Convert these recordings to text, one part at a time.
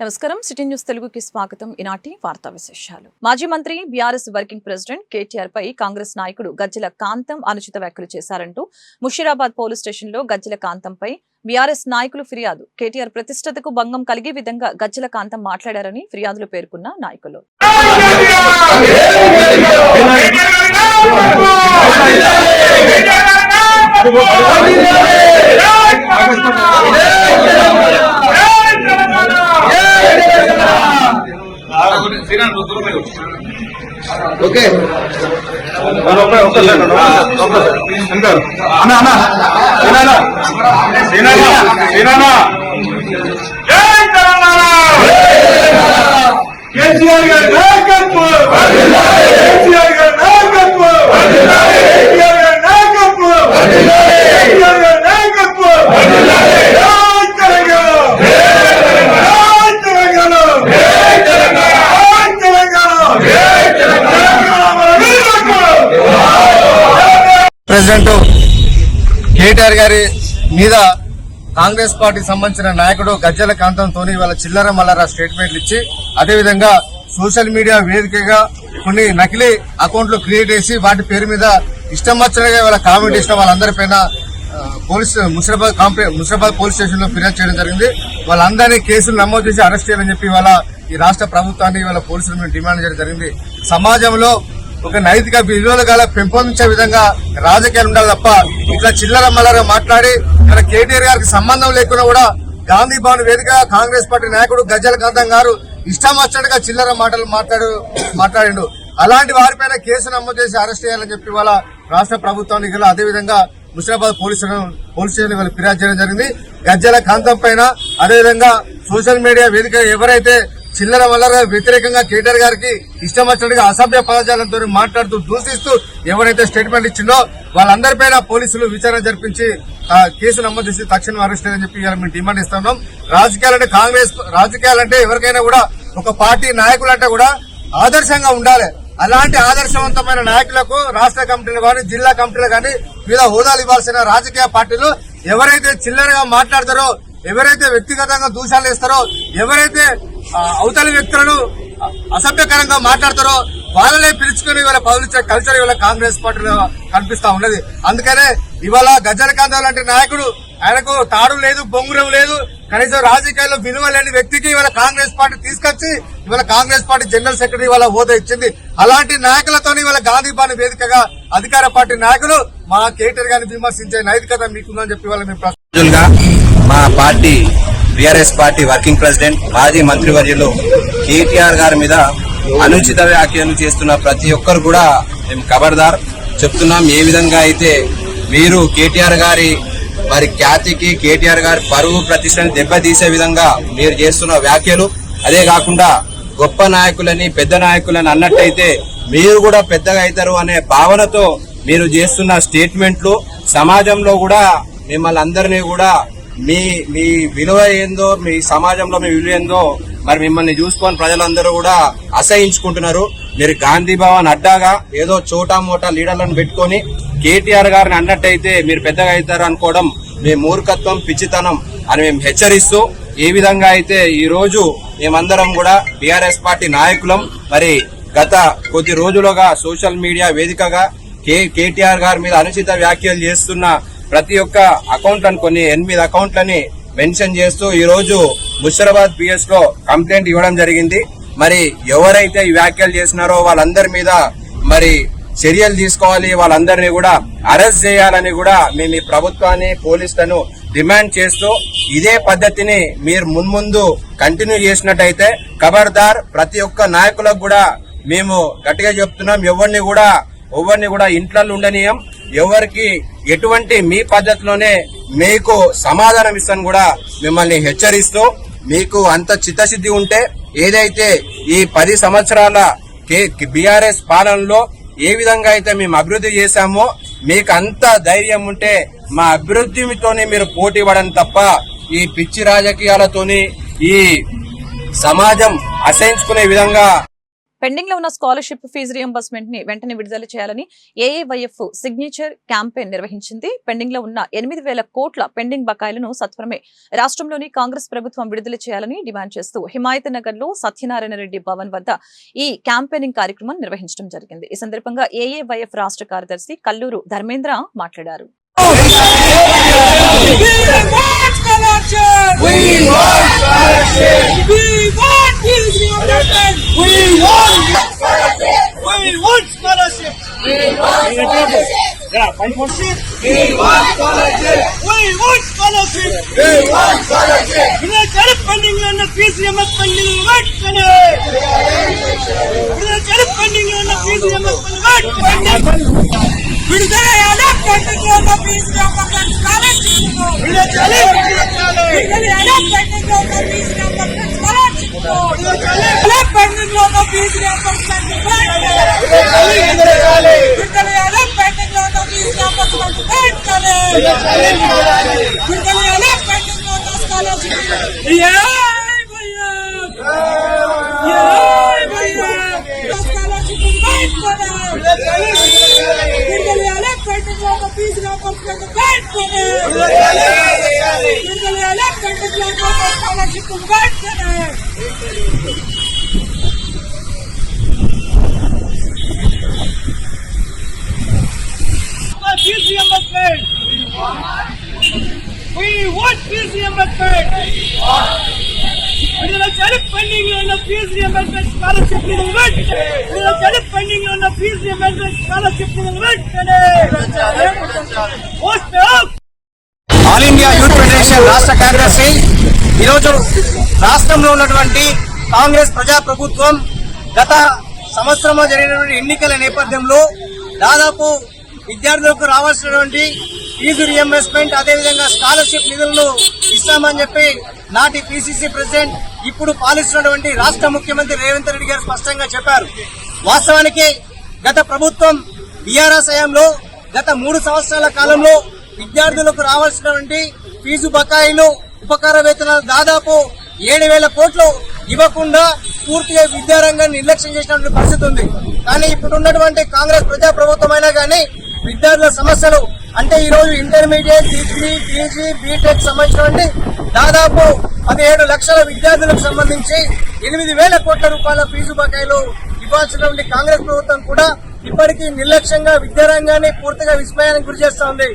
నమస్కారం city news తెలుగుకి స్వాగతం ఈనాటి వార్తా విశేషాలు మాజీ మంత్రి బీఆర్ఎస్ వర్కింగ్ ప్రెసిడెంట్ కేటీఆర్ పై కాంగ్రెస్ నాయకుడు గజ్జల కాంతం అనుచిత వ్యాఖ్యలు చేశారంటూ ముషీరాబాద్ పోలీస్ స్టేషన్లో గజ్జల కాంతంపై బీఆర్ఎస్ నాయకులు ఫిర్యాదు కేటీఆర్ ప్రతిష్టతకు భంగం కలిగే విధంగా గజ్జల కాంతం మాట్లాడారని ఫిర్యాదులో పేర్కొన్న నాయకులు ఓకే. అన్న అన్న. కేసీఆర్ గారి నాయకత్వం కేసీఆర్ గారి నాయకత్వం కేసీఆర్ గారి నాయకత్వం కేసీఆర్ గారి నాయకత్వం జై తెలంగాణ జై తెలంగాణ జై తెలంగాణ జై తెలంగాణ ప్రెసిడెంట్ కేటీఆర్ గారి మీద కాంగ్రెస్ పార్టీకి సంబంధించిన నాయకుడు గజ్జల కాంతంతో వాళ్ళ చిల్లర మల్లర స్టేట్మెంట్లు ఇచ్చి అదేవిధంగా సోషల్ మీడియా వేదికగా కొన్ని నకిలీ అకౌంట్లు క్రియేట్ చేసి వాటి పేరు మీద ఇష్టం వచ్చినగా వాళ్ళ కామెంట్ ఇచ్చిన వాళ్ళందరి పైన పోలీస్ ముషరాబాద్ కాంప్లె- పోలీస్ స్టేషన్లో ఫిర్యాదు చేయడం జరిగింది. వాళ్ళందరినీ కేసులు నమోదు చేసి అరెస్ట్ చేయాలని చెప్పి వాళ్ళ ఈ రాష్ట్ర ప్రభుత్వాన్ని వాళ్ళ పోలీసులు మేము డిమాండ్ చేయడం జరిగింది. సమాజంలో ఒక నైతిక విలువలు గల పెంపొందించే విధంగా రాజకీయాలు ఉండాలి తప్ప ఇట్లా చిల్లర మల్లర మాట్లాడి ఇక్కడ కేటీఆర్ గారికి సంబంధం లేకుండా కూడా గాంధీ భవన్ వేదిక కాంగ్రెస్ పార్టీ నాయకుడు గజ్జల కాంతం గారు ఇష్టం వచ్చినట్టుగా చిల్లర మాటలు మాట్లాడు మాట్లాడిండు. అలాంటి వారిపైన కేసు నమోదు చేసి అరెస్ట్ చేయాలని చెప్పి వాళ్ళ రాష్ట్ర ప్రభుత్వానికి గల అదేవిధంగా ముషిరాబాద్ పోలీసు పోలీస్ స్టేషన్ వాళ్ళు ఫిర్యాదు చేయడం జరిగింది. గజ్జల కాంతం పైన అదేవిధంగా సోషల్ మీడియా వేదిక ఎవరైతే చిల్లర వల్ల వ్యతిరేకంగా కేటీఆర్ గారికి ఇష్టం వచ్చినట్టుగా అసభ్య పదజాలంతో మాట్లాడుతూ దూషిస్తూ ఎవరైతే స్టేట్మెంట్ ఇచ్చిందో వాళ్ళందరిపైన పోలీసులు విచారణ జరిపించి కేసు నమోదు చేసి తక్షణం అరెస్ట్ అని చెప్పి మేము డిమాండ్ ఇస్తున్నాం రాజకీయాలంటే కాంగ్రెస్ రాజకీయాలంటే ఎవరికైనా కూడా ఒక పార్టీ నాయకులంటే కూడా ఆదర్శంగా ఉండాలి. అలాంటి ఆదర్శవంతమైన నాయకులకు రాష్ట్ర కమిటీలు కానీ జిల్లా కమిటీలు కానీ వివిధ హోదాలు ఇవ్వాల్సిన రాజకీయ పార్టీలు ఎవరైతే చిల్లరగా మాట్లాడతారో ఎవరైతే వ్యక్తిగతంగా దూషాలు వేస్తారో ఎవరైతే అవతలి వ్యక్తులను అసభ్యకరంగా మాట్లాడతారో వాళ్ళనే పిలుచుకుని ఇవాళ పదులిచ్చే కల్చర్ ఇవాళ కాంగ్రెస్ పార్టీలో కనిపిస్తా ఉన్నది. అందుకనే ఇవాళ గజలకాంత లాంటి నాయకుడు ఆయనకు తాడు లేదు బొంగురం లేదు కనీసం రాజకీయాల్లో విలువ లేని వ్యక్తికి ఇవాళ కాంగ్రెస్ పార్టీ తీసుకొచ్చి ఇవాళ కాంగ్రెస్ పార్టీ జనరల్ సెక్రటరీ ఇవాళ హోదా ఇచ్చింది. అలాంటి నాయకులతో ఇవాళ గాంధీ బాని వేదికగా అధికార పార్టీ నాయకులు మా కేటీఆర్ గారిని విమర్శించే నైతికత మీకుందని చెప్పి ఇవాళ మేము మా party BRS party working president మాజీ మంత్రివర్యులు కేటీఆర్ గారి మీద అనుచిత వ్యాఖ్యలు చేస్తున్న ప్రతి ఒక్కరు కూడా మేము ఖబర్దార్ చెప్తున్నాం. ఏ విధంగా అయితే మీరు కేటీఆర్ గారి మరి ఖ్యాతికి కేటీఆర్ గారి పరువు ప్రతిష్టని దెబ్బతీసే విధంగా మీరు చేస్తున్న వ్యాఖ్యలు అదే కాకుండా గొప్ప నాయకులని పెద్ద నాయకులని అన్నట్టయితే మీరు కూడా పెద్దగా అవుతారు అనే భావనతో మీరు చేస్తున్న స్టేట్మెంట్లు సమాజంలో కూడా మిమ్మల్ని అందరినీ కూడా మీ మీ విలువ ఏందో మీ సమాజంలో మీ విలువ ఏందో మరి మిమ్మల్ని చూసుకొని ప్రజలందరూ కూడా అసహించుకుంటున్నారు. మీరు గాంధీ భవన్ అడ్డాగా ఏదో చోటా మోటా లీడర్లను పెట్టుకొని కేటీఆర్ గారిని అన్నట్టయితే మీరు పెద్దగా అవుతారు అనుకోవడం మీ మూర్ఖత్వం పిచ్చితనం అని మేము హెచ్చరిస్తూ ఏ విధంగా అయితే ఈ రోజు మేమందరం కూడా టిఆర్ఎస్ పార్టీ నాయకులం. మరి గత కొద్ది రోజులుగా సోషల్ మీడియా వేదికగా కే కేటీఆర్ గారి మీద అనుచిత వ్యాఖ్యలు చేస్తున్న ప్రతి ఒక్క అకౌంట్లను కొన్ని ఎనిమిది అకౌంట్లని మెన్షన్ చేస్తూ ఈ రోజు ముషరాబాద్ పిఎస్లో కంప్లైంట్ ఇవ్వడం జరిగింది. మరి ఎవరైతే ఈ వ్యాఖ్యలు చేసినారో వాళ్ళందరి మీద మరి చర్యలు తీసుకోవాలి. వాళ్ళందరినీ కూడా అరెస్ట్ చేయాలని కూడా మేము ఈ ప్రభుత్వాన్ని పోలీసులను డిమాండ్ చేస్తూ ఇదే పద్ధతిని మీరు మున్ముందు కంటిన్యూ చేసినట్టయితే ఖబర్దార్ ప్రతి ఒక్క నాయకులకు కూడా మేము గట్టిగా చెప్తున్నాం. ఎవరిని కూడా ఎవరిని కూడా ఇంట్లో ఉండనీయం. ఎవరికి ఎటువంటి మీ పద్ధతిలోనే మీకు సమాధానం ఇస్తాను కూడా మిమ్మల్ని హెచ్చరిస్తూ మీకు అంత చిత్తశుద్ధి ఉంటే ఏదైతే ఈ పది సంవత్సరాల బీఆర్ఎస్ పాలనలో ఏ విధంగా అయితే మేము అభివృద్ధి చేశామో మీకు అంత ధైర్యం ఉంటే మా అభివృద్ధితోనే మీరు పోటీ పడని తప్ప ఈ పిచ్చి రాజకీయాలతోని ఈ సమాజం అసహించుకునే విధంగా పెండింగ్లో ఉన్న స్కాలర్షిప్ ఫీజు రియంబర్స్మెంట్ని వెంటనే విడుదల చేయాలని ఏఏవైఎఫ్ సిగ్నేచర్ క్యాంపెయిన్ నిర్వహించింది. పెండింగ్లో ఉన్న ఎనిమిది వేల కోట్ల పెండింగ్ బకాయిలను సత్వరమే రాష్ట్రంలోని కాంగ్రెస్ ప్రభుత్వం విడుదల చేయాలని డిమాండ్ చేస్తూ హిమాయత్ నగర్లో సత్యనారాయణ రెడ్డి భవన్ వద్ద ఈ క్యాంపెయినింగ్ కార్యక్రమం నిర్వహించడం జరిగింది. ఈ సందర్భంగా ఏఏవైఎఫ్ రాష్ట్ర కార్యదర్శి కల్లూరు ధర్మేంద్ర మాట్లాడారు. They want scholarships. వెంటనే విడుదల చేయాలి పెండింగ్లో ఉన్న స్కాలర్షిప్ ఏ భయ్యా ఏ భయ్యా స్కాలర్షిప్ వెంటనే విడుదలయాలే పెండింగ్లో ఉన్న ఫీజు రియంబర్స్మెంట్ వెంటనే విడుదలయాలే పెండింగ్లో ఉన్న స్కాలర్షిప్ వెంటనే fee reimbursement We want fees reimbursement. ఉన్న ఫీజు రియంబర్స్మెంట్ స్కాలర్షిప్ నిధులు వెంటనే విడుదల చేయాలి ఆల్ ఇండియా యూత్ ఫెడరేషన్ రాష్ట్ర కార్యదర్శి ఈరోజు రాష్ట్రంలో ఉన్నటువంటి కాంగ్రెస్ ప్రజా ప్రభుత్వం గత సంవత్సరంలో జరిగినటువంటి ఎన్నికల నేపథ్యంలో దాదాపు విద్యార్థులకు రావాల్సినటువంటి ఫీజు రియంబర్స్మెంట్ అదేవిధంగా స్కాలర్షిప్ నిధులను ఇస్తామని చెప్పి నాటి పిసిసి ప్రెసిడెంట్ ఇప్పుడు పాలిస్తున్నటువంటి రాష్ట్ర ముఖ్యమంత్రి రేవంత్ రెడ్డి గారు స్పష్టంగా చెప్పారు. వాస్తవానికి గత ప్రభుత్వం బీఆర్ఎస్ హయాంలో గత మూడు సంవత్సరాల కాలంలో విద్యార్థులకు రావాల్సినటువంటి ఫీజు బకాయిలు ఉపకార వేతనాలు దాదాపు ఏడు వేల కోట్లు ఇవ్వకుండా పూర్తిగా విద్యారంగాన్ని నిర్లక్ష్యం చేసినటువంటి పరిస్థితి ఉంది. కానీ ఇప్పుడున్నటువంటి కాంగ్రెస్ ప్రజా ప్రభుత్వం అయినా కానీ విద్యార్థుల సమస్యలు అంటే ఈరోజు ఇంటర్మీడియట్ డిగ్రీ పీజీ బీటెక్ సంబంధించినటువంటి దాదాపు పదిహేడు లక్షల విద్యార్థులకు సంబంధించి ఎనిమిది వేల కోట్ల రూపాయల ఫీజు బకాయిలు ఇవ్వాల్సినటువంటి కాంగ్రెస్ ప్రభుత్వం కూడా ఇప్పటికీ నిర్లక్ష్యంగా విద్యారంగాన్ని పూర్తిగా విస్మయానికి గురి చేస్తోంది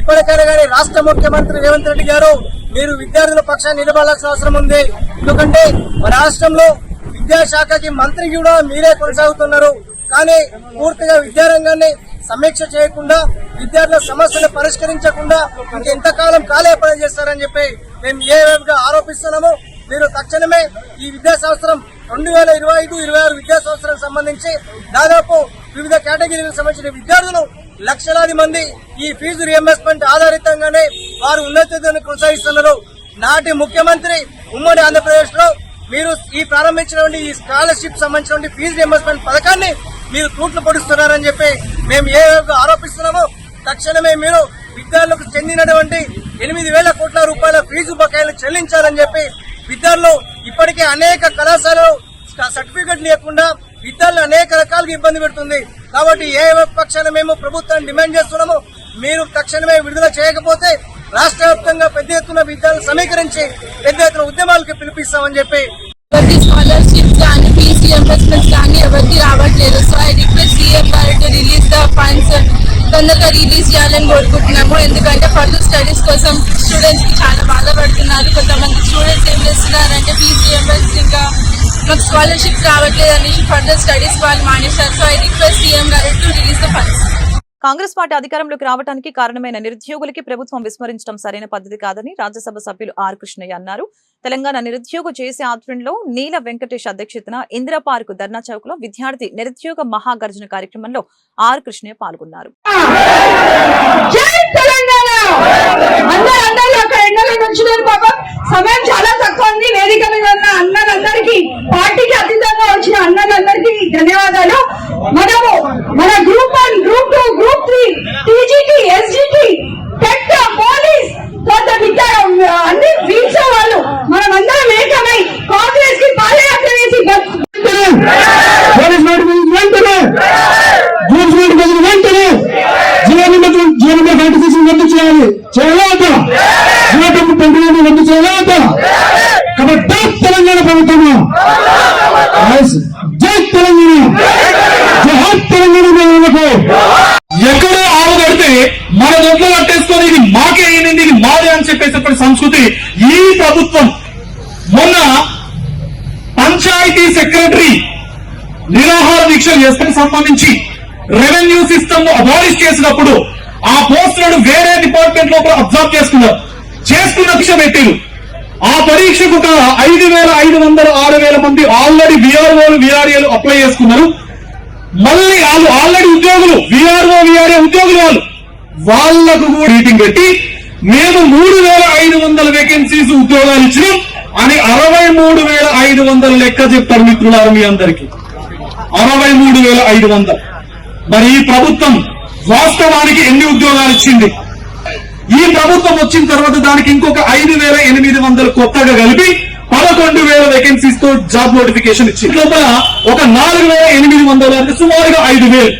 ఇప్పటికైనా కానీ రాష్ట్ర ముఖ్యమంత్రి రేవంత్ రెడ్డి గారు మీరు విద్యార్థుల పక్షాన్ని నిలబడాల్సిన అవసరం ఉంది. ఎందుకంటే రాష్ట్రంలో విద్యాశాఖకి మంత్రి కూడా మీరే కొనసాగుతున్నారు. కానీ పూర్తిగా విద్యారంగాన్ని సమీక్ష చేయకుండా విద్యార్థుల సమస్యలు పరిష్కరించకుండా ఇంకెంతకాలం కాలయాపన చేస్తారని చెప్పి మేము ఏ విధంగా ఆరోపిస్తున్నాము మీరు తక్షణమే ఈ విద్యా సంవత్సరం రెండు వేల ఇరవై ఐదు ఇరవై ఆరు విద్యా సంవత్సరం సంబంధించి దాదాపు వివిధ కేటగిరీలకు సంబంధించిన విద్యార్థులు లక్షలాది మంది ఈ ఫీజు రియంబర్స్మెంట్ ఆధారితంగానే వారు ఉన్నతిని కొనసాగిస్తున్నారు. నాటి ముఖ్యమంత్రి ఉమ్మడి ఆంధ్రప్రదేశ్లో మీరు ఈ ప్రారంభించినటువంటి ఈ స్కాలర్షిప్ సంబంధించినటువంటి ఫీజు రియంబర్స్మెంట్ పథకాన్ని మీరు తూట్లు పొడుస్తున్నారని చెప్పి మేము ఏ ఆరోపిస్తున్నామో తక్షణమే మీరు విద్యార్థులకు చెందినటువంటి ఎనిమిది వేల కోట్ల రూపాయల ఫీజు బకాయిలు చెల్లించాలని చెప్పి విద్యార్థులు ఇప్పటికే అనేక కళాశాలలు సర్టిఫికెట్ లేకుండా విద్యార్థులు అనేక రకాలుగా ఇబ్బంది పెడుతుంది. కాబట్టి ఏ పక్షాన మేము ప్రభుత్వాన్ని డిమాండ్ చేస్తున్నాము మీరు తక్షణమే విడుదల చేయకపోతే రాష్ట్ర వ్యాప్తంగా పెద్ద ఎత్తున విద్యార్థులు సమీకరించి పెద్ద ఎత్తున ఉద్యమాలకు పిలిపిస్తామని చెప్పి స్కాలర్షిప్స్ కానీ రియంబర్స్మెంట్స్ కానీ ఎవరికి రావట్లేదు. సో ఐ రిక్వెస్ట్ సీఎం గారు టు రిలీజ్ ద ఫండ్స్ తొందరగా రిలీజ్ చేయాలని కోరుకుంటున్నాము. ఎందుకంటే ఫర్దర్ స్టడీస్ కోసం స్టూడెంట్స్కి చాలా బాధపడుతున్నారు. కొంతమంది స్టూడెంట్స్ ఏం చేస్తున్నారంటే ఫీజు రియంబర్స్ ఇంకా మాకు స్కాలర్షిప్స్ రావట్లేదు అనేసి ఫర్దర్ స్టడీస్ వాళ్ళు మానేశారు. సో ఐ రిక్వెస్ట్ సీఎం గారు to release the funds Congress party అధికారంలోకి రావడానికి కారణమైన నిరుద్యోగులకి ప్రభుత్వం విస్మరించడం సరైన పద్ధతి కాదని రాజ్యసభ సభ్యులు ఆర్ కృష్ణయ్య అన్నారు. తెలంగాణ నిరుద్యోగ చేసే ఆధ్వర్యంలో నీల వెంకటేష్ అధ్యక్షతన ఇందిరా పార్క్ ధర్నా చౌక్లో విద్యార్థి నిరుద్యోగ మహాగర్జన కార్యక్రమంలో ఆర్ కృష్ణయ్య పాల్గొన్నారు. అందరూ అందరూ అక్కడ ఎండలో నుంచున్నారు పాపం. సమయం చాలా తక్కువ ఉంది. వేదిక మీద ఉన్న అన్నలందరికీ పార్టీకి అతీతంగా వచ్చిన అన్నలందరికీ ధన్యవాదాలు. మనము మన group one group two group three TGT SGT TET police కొంత విద్య అన్ని ఫీల్డ్స్ వాళ్ళు మనం అందరం ఏకమై కాంగ్రెస్కి పాదయాత్ర వేసి పోలీస్ వెంటనే గ్రూప్స్ నోటిఫికేషన్ వెంటనే జీవో నిబంధన జీవో నిబంధన నోటిఫికేషన్ రద్దు చేయాలి. చేయలేదా జీవో డబ్బు పెంపులను రద్దు చేయలేదా కాబట్టి తెలంగాణ ప్రభుత్వం జై తెలంగాణ. జై తెలంగాణ ప్రజలకు. ఎక్కడో ఆవు కడితే మన దొడ్లో కట్టేసుకొని ఇది మాకే అయింది ఇది మాదే అని చెప్పేసేటువంటి సంస్కృతి ఈ ప్రభుత్వం. మొన్న పంచాయతీ సెక్రటరీ నిరాహార దీక్షలు చేస్తే సంబంధించి రెవెన్యూ సిస్టమ్ను అబాలిష్ చేసినప్పుడు ఆ పోస్టులను వేరే డిపార్ట్మెంట్ లోపల అబ్జర్వ్ చేసుకున్నారు చేసుకున్న దీక్ష పెట్టారు ఆ పరీక్షకు ఒక ఐదు వేల ఐదు వందల ఆరు వేల మంది ఆల్రెడీ విఆర్ఓలు విఆర్ఏలు అప్లై చేసుకున్నారు. మళ్ళీ వాళ్ళు ఆల్రెడీ ఉద్యోగులు విఆర్ఓ విఆర్ఏ ఉద్యోగులు వాళ్ళు. వాళ్ళకు కూడా మీటింగ్ పెట్టి మేము మూడు వేల ఐదు వందల వేకెన్సీస్ ఉద్యోగాలు ఇచ్చినాం అని అరవై మూడు వేల ఐదు వందల లెక్క చెప్తారు మిత్రులారు మీ అందరికీ. అరవై మూడు వేల ఐదు వందలు. మరి ఈ ప్రభుత్వం వాస్తవానికి ఎన్ని ఉద్యోగాలు ఇచ్చింది? ఈ ప్రభుత్వం వచ్చిన తర్వాత దానికి ఇంకొక ఐదు వేల ఎనిమిది వందలు కొత్తగా కలిపి పదకొండు వేల వేకెన్సీస్తో జాబ్ నోటిఫికేషన్ ఇచ్చింది. లోపల ఒక నాలుగు వేల ఎనిమిది వందలు అంటే సుమారుగా ఐదు వేలు.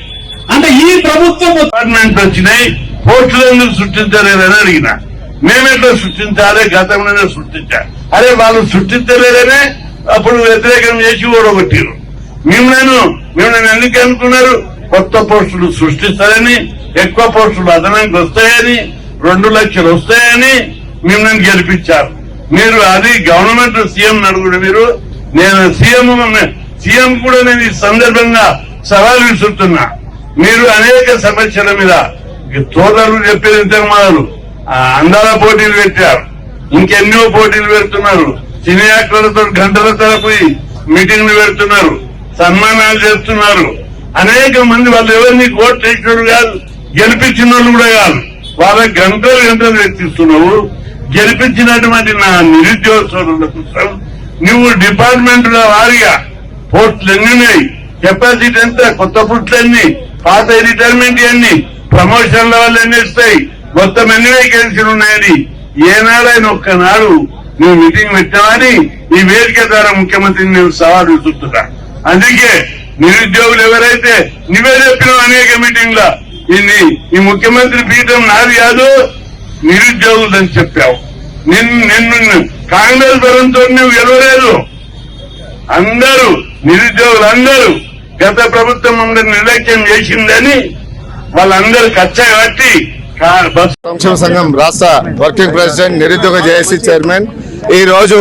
అంటే ఈ ప్రభుత్వం డిపార్ట్మెంట్ వచ్చినాయి పోస్టులను సృష్టించలేదని అడిగిన. మేమెట్లా సృష్టించాలి? గతంలోనే సృష్టించాలి అరే వాళ్ళు సృష్టించలేదనే అప్పుడు వ్యతిరేకం చేసి ఓడగొట్టారు మేము నేను మేము నేను ఎందుకు అనుకున్నారు కొత్త పోస్టులు సృష్టిస్తారని ఎక్కువ పోస్టులు అదనంగా వస్తాయని రెండు లక్షలు వస్తాయని మిమ్మల్ని గెలిపించారు. మీరు అది గవర్నమెంట్ సీఎం అడుగుడు మీరు. నేను సీఎం సీఎం కూడా నేను ఈ సందర్భంగా సవాల్ విసురుతున్నా. మీరు అనేక సమస్యల మీద సోదరులు చెప్పేది ఇంతకు ఆ, అందాల పోటీలు పెట్టారు. ఇంకెన్నో పోటీలు పెడుతున్నారు. సినీ యాక్టర్లతో గంటల తరపు మీటింగ్లు పెడుతున్నారు. సన్మానాలు చేస్తున్నారు. అనేక మంది వాళ్ళు ఎవరిని కోట్ చేసినోడు కాదు గెలిపించిన వాళ్ళు కూడా కాదు. వాళ్ళ గంటలు గంటలు వ్యక్తిస్తున్నావు గెలిపించినటువంటి నా నిరుద్యోగం కోసం నువ్వు డిపార్ట్మెంట్ల వారిగా పోస్టులు ఎన్ని ఉన్నాయి. కెపాసిటీ ఎంత? కొత్త పోస్టులు ఎన్ని? పాత రిటైర్మెంట్ ఎన్ని? ప్రమోషన్ల వల్ల ఎన్ని ఇస్తాయి మొత్తం ఎన్ని వేకెన్సీలు ఉన్నాయని? ఏనాడైనా ఒక్కనాడు నువ్వు మీటింగ్ పెట్టావని ఈ వేదిక ద్వారా ముఖ్యమంత్రిని నేను సవాల్ విసురుతున్నా. అందుకే నిరుద్యోగులు ఎవరైతే నువ్వే చెప్పినావు అనేక మీటింగ్లో ఇన్ని ఈ ముఖ్యమంత్రి పీఠం నాది కాదు నిరుద్యోగులని చెప్పావు. నిన్ను నిన్ను కాంగ్రెస్ బలంతో నువ్వు గెలవలేదు. అందరూ నిరుద్యోగులు అందరూ గత ప్రభుత్వం అందరు నిర్లక్ష్యం చేసిందని వాళ్ళందరూ కచ్చా కట్టి బస్ సంక్షేమ సంఘం రాష్ట్ర వర్కింగ్ ప్రెసిడెంట్ నిరుద్యోగ జేఏసీ చైర్మన్. ఈ రోజు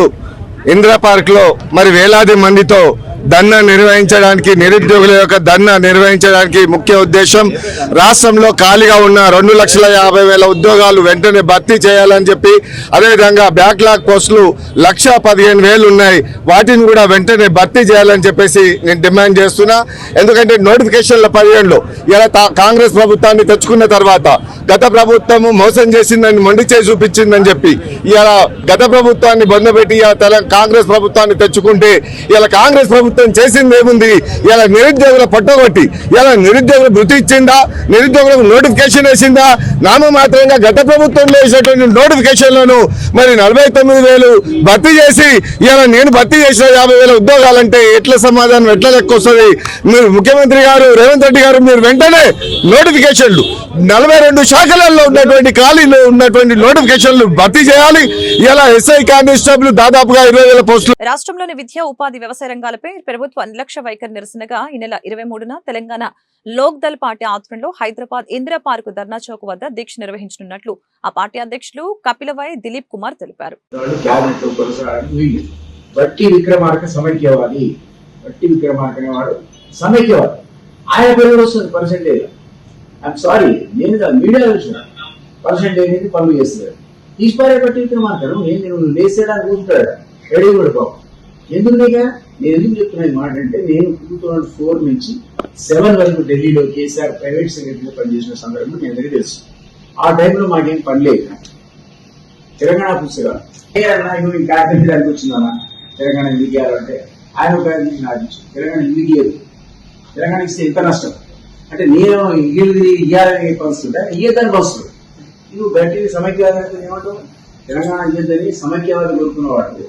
ఇందిరా పార్క్లో మరి వేలాది మందితో ధర్నా నిర్వహించడానికి నిరుద్యోగుల యొక్క ధర్నా నిర్వహించడానికి ముఖ్య ఉద్దేశం రాష్ట్రంలో ఖాళీగా ఉన్న రెండు లక్షల యాభై వేల ఉద్యోగాలు వెంటనే భర్తీ చేయాలని చెప్పి అదేవిధంగా బ్యాక్లాగ్ పోస్టులు లక్ష పదిహేను వేలు ఉన్నాయి. వాటిని కూడా వెంటనే భర్తీ చేయాలని చెప్పేసి నేను డిమాండ్ చేస్తున్నా. ఎందుకంటే నోటిఫికేషన్ల పదిహేనులో ఇలా కాంగ్రెస్ ప్రభుత్వాన్ని తెచ్చుకున్న తర్వాత గత ప్రభుత్వము మోసం చేసిందని మొండి చేసి చూపించిందని చెప్పి ఇలా గత ప్రభుత్వాన్ని బొందబెట్టి ఇలా కాంగ్రెస్ ప్రభుత్వాన్ని తెచ్చుకుంటే ఇలా కాంగ్రెస్ ప్రభుత్వం చేసింది ఏముంది? ఇలా నిరుద్యోగుల పట్టగొట్టి ఇలా నిరుద్యోగుల మృతి ఇచ్చిందా? నిరుద్యోగులకు నోటిఫికేషన్ వేసిందా? నామమాత్రంగా గత ప్రభుత్వంలో వేసినటువంటి నోటిఫికేషన్లను మరి నలభై తొమ్మిది వేలు భర్తీ చేసి ఇలా నేను భర్తీ చేసిన యాభై వేల ఉద్యోగాలంటే ఎట్లా సమాధానం ఎట్లా లెక్క వస్తుంది? మీరు ముఖ్యమంత్రి గారు రేవంత్ రెడ్డి గారు మీరు వెంటనే నోటిఫికేషన్లు నలభై రెండు శాఖలలో ఉన్నటువంటి ఖాళీలో ఉన్నటువంటి నోటిఫికేషన్లు భర్తీ చేయాలి. ఇలా ఎస్ఐ కానిస్టేబుల్ దాదాపుగా ఇరవై వేల పోస్టులు రాష్ట్రంలోని విద్యా ఉపాధి వ్యవసాయ రంగాలపై ప్రభుత్వ నిర్లక్ష్య వైఖరి నిరసనగా ఈ నెల ఇరవై మూడున తెలంగాణ లోక్ దల్ పార్టీ ఆధ్వర్యంలో హైదరాబాద్ ఇందిరా పార్క్ ధర్నా చౌక్ వద్ద దీక్ష నిర్వహించనున్నట్లు ఆ పార్టీ అధ్యక్షులు కపిలవై దిలీప్ కుమార్ తెలిపారు. బట్టి విక్రమార్క సమైక్యవాది బట్టి విక్రమార్క అనేవాడు సమైక్యవాది. ఆయన పేరు వస్తుంది పర్సెంటేజ్ ఐఎమ్ సారీ నేను మీడియా చూసిన. పర్సెంటేజ్ పనులు చేస్తున్నాడు తీసిపారే బట్టి విక్రమార్కను నేను లేసేయడానికి కూర్చుంటాడు రెడీ కూడా పాపం. ఎందుకనిగా నేను ఎందుకు చెప్తున్నా ఈ మాట అంటే నేను టూ థౌసండ్ ఫోర్ నుంచి సెవెన్ వరకు ఢిల్లీలో కేసీఆర్ ప్రైవేట్ సెక్రటరీగా పనిచేసిన సందర్భం మీ అందరికీ తెలుసు. ఆ టైంలో మాకేం పని లేదు. తెలంగాణ పుస్తకాలు ఏ అన్నా ఇవ్వ ఇంకా దానికి వచ్చిందన్నా తెలంగాణ ఎందుకు ఇవ్వాలంటే ఆయన ఒక నాకు తెలంగాణ ఎందుకు ఇయ్యదు తెలంగాణ ఇస్తే ఎంత నష్టం? అంటే నేను ఇల్లు ఇయ్యాలని పరిస్థితి ఇయ్యదని పరిస్థితి. నువ్వు బయటికి సమైక్యవాదం ఏమంటావు? తెలంగాణ ఇయ్యద్దని సమైక్యవాదం కోరుకున్నవాడు.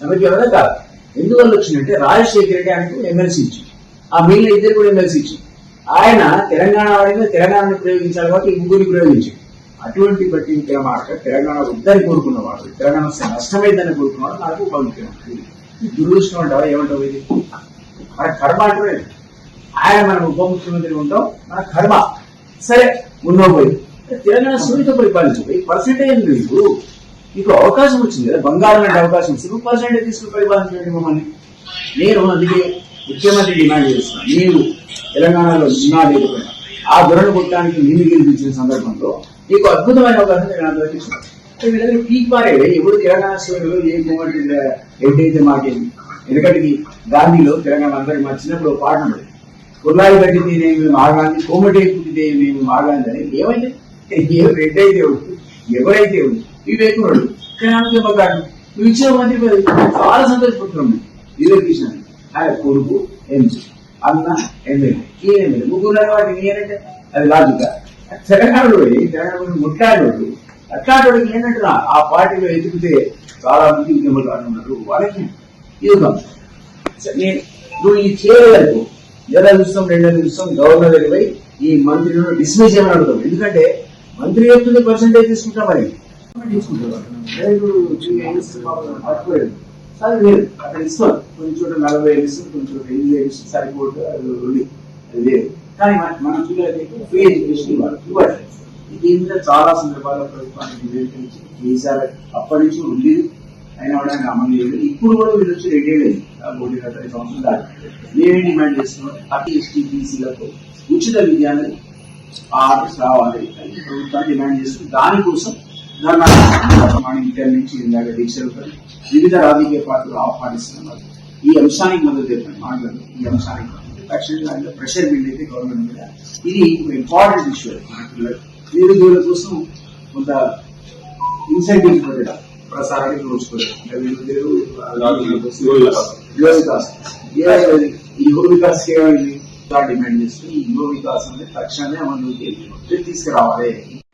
సమైక్యవాదం కాదు. ఎందువల్ల వచ్చిందంటే రాజశేఖర రెడ్డి ఆయనకు ఎమ్మెల్సీ ఇచ్చింది ఆ మిగిలిన ఇద్దరు కూడా ఎమ్మెల్సీ ఇచ్చింది ఆయన తెలంగాణ వాడిని తెలంగాణను ప్రయోగించాలి కాబట్టి ముగ్గురిని ప్రయోగించాడు అటువంటి బట్టి మాట తెలంగాణ ఉద్దరి కోరుకున్నవాడు తెలంగాణ నష్టమైందని కోరుకున్నవాడు నాకు ఉప దురదృష్టం అంటావా ఏమంటావు ఇది? మన కర్మ అంటే ఆయన మనం ఉప ముఖ్యమంత్రి ఉంటాం మన కర్మ. సరే ఉన్నో పోయి. తెలంగాణ సున్నిత పరిపాలించు పర్సెంటేజ్ లేదు. ఇప్పుడు అవకాశం వచ్చింది కదా బంగారం అంటే అవకాశం వచ్చింది. నువ్వు పర్సెంటేజ్ తీసుకుని పరిపాలించండి మమ్మల్ని నేను అందుకే ముఖ్యమంత్రి డిమాండ్ చేస్తున్నాను నేను తెలంగాణలో ఉన్నా లేకపోయినా ఆ ధోరణి కొట్టడానికి నిన్ను గెలిపించిన సందర్భంలో నీకు అద్భుతమైన అవకాశం నేను అందులో ఇస్తున్నాను పీక్ పారే ఎప్పుడు తెలంగాణ స్టోరీలో ఏ మూమెంట్ ఎప్పుడైతే మాటేది ఎందుకంటే గాంధీలో తెలంగాణ అందరికి మా చిన్నప్పుడు పాట ఉండేది. కుర్లాయి కట్టితే నేను మాగాంధీ కోమటి పుట్టిదే మేము మాగాంధీ అని ఏమైంది? ఏ రెడ్డి అయితే ఉంది, ఎవరైతే ఉంది వివేకుడు కానీ ఆమె మగాడు నువ్వు ఇచ్చిన చాలా సంతోషపడుతున్నాం వివేక్ కృష్ణ. ఆయన కొడుకు ఎంజీ. అన్న ఎమ్మెల్యే ఈ ఎమ్మెల్యే ముగ్గురు వాటిని ఏంటంటే అది లాజిక్ తెలంగాణలో తెలంగాణ ముట్లాడోడు. అట్లాంటి ఏంటంటే ఆ పార్టీలో ఎదిగితే చాలా మంది ఉద్యమాలు అంటున్నారు వాళ్ళకి ఇదిగా నేను నువ్వు ఈ చేయలేదు ఎలా చూస్తాం రెండు నెలలు చూస్తాం గవర్నర్ దగ్గర పోయి ఈ మంత్రిని డిస్మిస్ చేయమని అడుగుతాం ఎందుకంటే మంత్రి చెప్తుంది పర్సెంటేజ్ తీసుకుంటాం మరి. సరే లేదు అక్కడ ఇస్తాం కొన్ని చోట నలభై వేలు ఇస్తాం కొన్ని చోట ఎనిమిది వేలు ఇస్తాం సరిపోటు అది ఉంది అది లేదు కానీ మనం మన పిల్లలకి ఫ్రీ ఎడ్యుకేషన్ ఇవ్వాలి ఇవ్వాలి దీని చాలా సందర్భాల్లో ప్రభుత్వానికి నివేదించి చేశారు అప్పటి నుంచి ఉంది అయినా కూడా ఆయన అమలు చేయలేదు ఇప్పుడు కూడా వీళ్ళు వచ్చి రెడీ అయ్యింది కోటి పది సంవత్సరం దాటి మేమే డిమాండ్ చేస్తున్నాం అతి ఎస్టీ బీసీలకు ఉచిత విద్యాన్ని ఆర్డర్స్ రావాలి. ప్రభుత్వాన్ని డిమాండ్ చేస్తుంది. దానికోసం ఉదాహరణ ఇంటర్ నుంచి ఇందాక దీక్షలు వివిధ రాజకీయ పార్టీలు ఆహ్వానిస్తున్నారు ఈ అంశానికి మద్దతు చెప్పండి మాట్లాడు ఈ అంశానికి మద్దతు. తక్షణంగా అందులో ప్రెషర్ బిల్డ్ అయితే గవర్నమెంట్ మీద ఇది ఇంపార్టెంట్ ఇష్యూ మన నిరుద్యోగుల కోసం కొంత ఇన్సెంటివ్ పెట్టడం ప్రసారానికి నోచుకోలేదు నిరుద్యోగులు యువ వికాస్ ఈ యువ వికాస్ ఏమైంది డిమాండ్ చేస్తూ ఈ యువ వికాసం అనేది తక్షణమే అమలులోకి తీసుకురావాలి